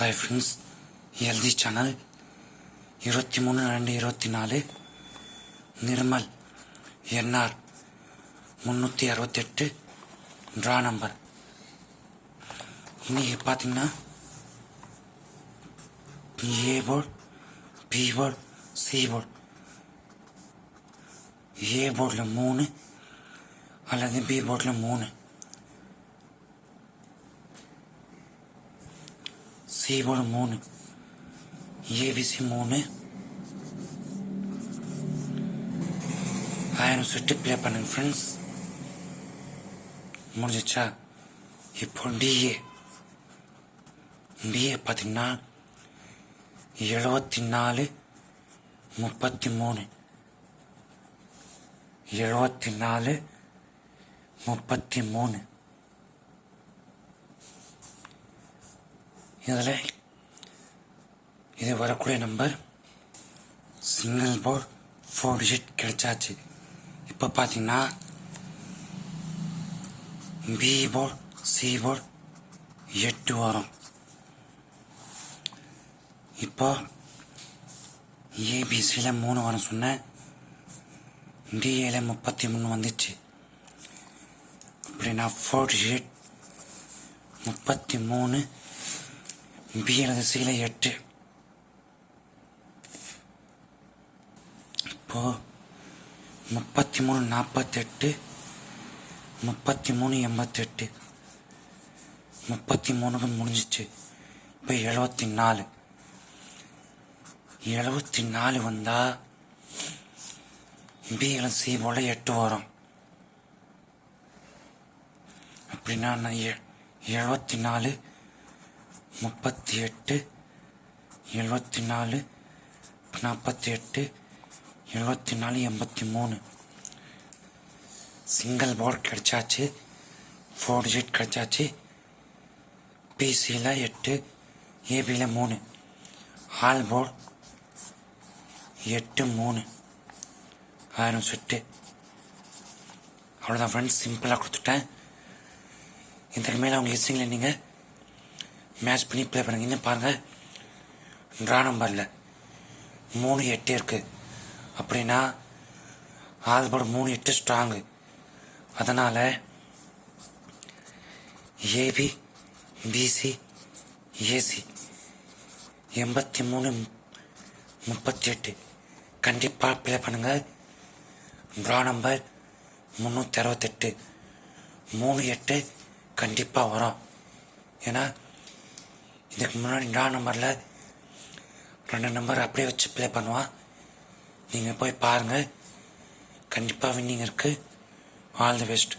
Hi friends எல்தி channel இருபத்தி மூணு ரெண்டு இருபத்தி நாலு நிர்மல். என்ஆர். முந்நூற்றி அறுபத்தெட்டு. ட்ரா நம்பர் இன்றைக்கி பார்த்தீங்கன்னா A board B board C board A போர்டில் மூணு அல்லது பி போர்டில் மூணு. சி மூணு ஏபிசி மூணு ஆயிரம் சுட்டு ப்ளே பண்ணுங்க ஃப்ரெண்ட்ஸ் முடிஞ்சிச்சா? இப்போ டிஏ டிஏ பார்த்தீங்கன்னா எழுபத்தி நாலு முப்பத்தி மூணு எழுபத்தி நாலு முப்பத்தி மூணு இதில் இது வரக்கூடிய number single board four digit கிடைச்சாச்சு. இப்போ பார்த்தீங்கன்னா பி போர்ட் சி போர்ட் எட்டு வரும். இப்போ ஏபிசியில் மூணு வரும் சொன்னேன். டிஏல முப்பத்தி மூணு வந்துச்சு. அப்படின்னா ஃபோர் டிஜிட் முப்பத்தி மூணு பி சீலை எட்டு. இப்போ முப்பத்தி மூணு நாற்பத்தெட்டு முப்பத்தி மூணு எண்பத்தெட்டு. முப்பத்தி மூணுக்கு முடிஞ்சிச்சு. இப்போ எழுபத்தி நாலு எழுபத்தி நாலு வந்தால் பி சி போல எட்டு வரும். அப்படின்னா நான் எ- எழுபத்தி நாலு முப்பத்தி எட்டு எழுபத்தி நாலு நாற்பத்தி எட்டு எழுபத்தி நாலு எண்பத்தி மூணு சிங்கிள் போர்ட் கிடைச்சாச்சு ஃபோர் டிஜிட் கிடச்சாச்சு பிசியில் எட்டு ஏபியில் மூணு. ஆல் போர்ட் எட்டு மூணு. ஆயிரம் செட்டு. அவ்வளோதான் ஃப்ரெண்ட்ஸ் சிம்பிளாக கொடுத்துட்டேன். இதற்கு மேலே அவங்க இசைங்களே நீங்கள் மேட்ச் பண்ணி ப்ளே பண்ணுங்க. இன்னும் பாருங்கள் ட்ரா நம்பரில். மூணு எட்டு இருக்குது அப்படின்னா ஆல்போர்டு மூணு எட்டு ஸ்ட்ராங்கு அதனால் ஏபி பிசி ஏசி எண்பத்தி மூணு முப்பத்தி எட்டு. கண்டிப்பாக ப்ளே பண்ணுங்கள் ட்ரா நம்பர் முந்நூற்றி அறுபத்தெட்டு. மூணு எட்டு கண்டிப்பாக வரும். ஏன்னா இதுக்கு முன்னாடி ட்ரா நம்பரில் ரெண்டு நம்பர் அப்படியே வச்சு ப்ளே பண்ணுவான் நீங்கள் போய் பாருங்கள் கண்டிப்பாக வின்னிங் இருக்குது ஆல் தி பெஸ்ட்